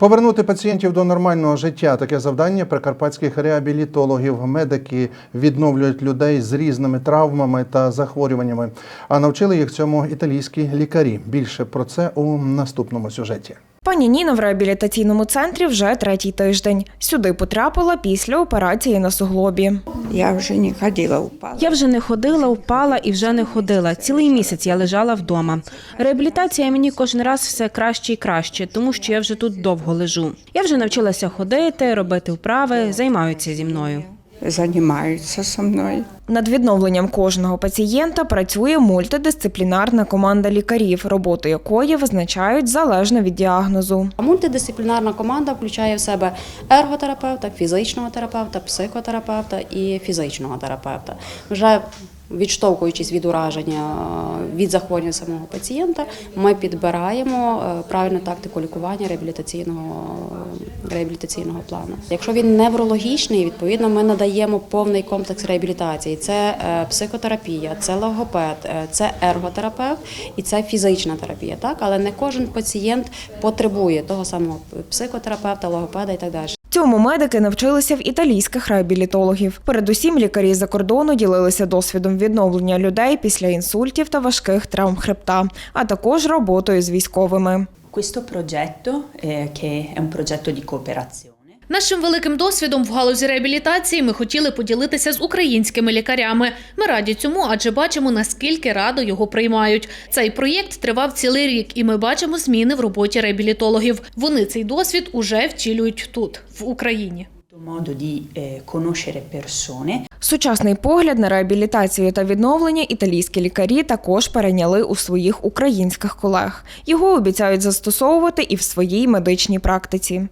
Повернути пацієнтів до нормального життя таке завдання прикарпатських реабілітологів. Медики відновлюють людей з різними травмами та захворюваннями. А навчили їх цьому італійські лікарі. Більше про це у наступному сюжеті. Пані Ніна в реабілітаційному центрі вже третій тиждень. Сюди потрапила після операції на суглобі. Я вже не ходила, упала. Я вже не ходила, впала і вже не ходила. Цілий місяць я лежала вдома. Реабілітація мені кожен раз все краще і краще, тому що я вже тут довго лежу. Я вже навчилася ходити, робити вправи, займаються зі мною. Займаються зі мною. Над відновленням кожного пацієнта працює мультидисциплінарна команда лікарів, роботу якої визначають залежно від діагнозу. Мультидисциплінарна команда включає в себе ерготерапевта, фізичного терапевта, психотерапевта і фізичного терапевта. Вже відштовхуючись від ураження від захворювання самого пацієнта, ми підбираємо е, правильну тактику лікування реабілітаційного реабілітаційного плану. Якщо він неврологічний, відповідно ми надаємо повний комплекс реабілітації. Це е, психотерапія, це логопед, е, це ерготерапевт і це фізична терапія. Так, але не кожен пацієнт потребує того самого психотерапевта, логопеда і так далі. Цьому медики навчилися в італійських реабілітологів. Передусім, лікарі з-за кордону ділилися досвідом відновлення людей після інсультів та важких травм хребта, а також роботою з військовими. Questo progetto, eh, che è un progetto di cooperazione, Нашим великим досвідом в галузі реабілітації ми хотіли поділитися з українськими лікарями. Ми раді цьому, адже бачимо, наскільки радо його приймають. Цей проєкт тривав цілий рік, і ми бачимо зміни в роботі реабілітологів. Вони цей досвід уже втілюють тут, в Україні. eh, Сучасний погляд на реабілітацію та відновлення італійські лікарі також перейняли у своїх українських колег. Його обіцяють застосовувати і в своїй медичній практиці.